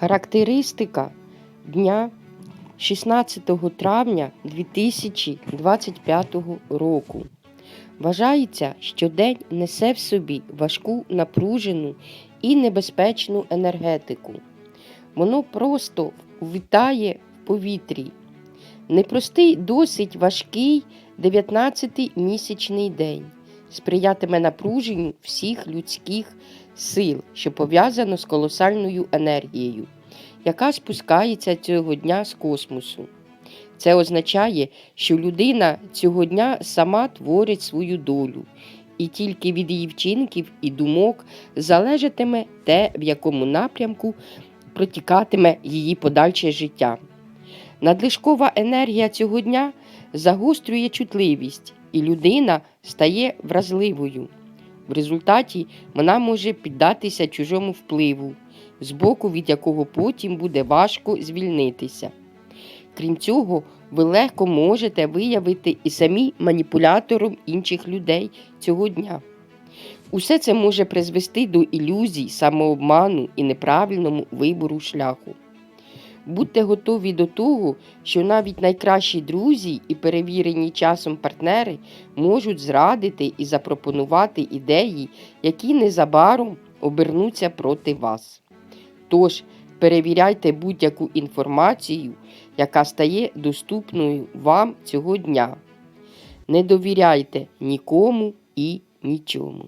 Характеристика дня 16 травня 2025 року. Вважається, що день несе в собі важку напружену і небезпечну енергетику. Воно просто вітає в повітрі. Непростий, досить важкий 19-й місячний день сприятиме напруженню всіх людських сил, що пов'язано з колосальною енергією, яка спускається цього дня з космосу. Це означає, що людина цього дня сама творить свою долю, і тільки від її вчинків і думок залежатиме те, в якому напрямку протікатиме її подальше життя. Надлишкова енергія цього дня загострює чутливість, і людина стає вразливою. В результаті вона може піддатися чужому впливу, з боку від якого потім буде важко звільнитися. Крім цього, ви легко можете виявити і самі маніпулятором інших людей цього дня. Усе це може призвести до ілюзій, самообману і неправильному вибору шляху. Будьте готові до того, що навіть найкращі друзі і перевірені часом партнери можуть зрадити і запропонувати ідеї, які незабаром обернуться проти вас. Тож перевіряйте будь-яку інформацію, яка стає доступною вам цього дня. Не довіряйте нікому і нічому.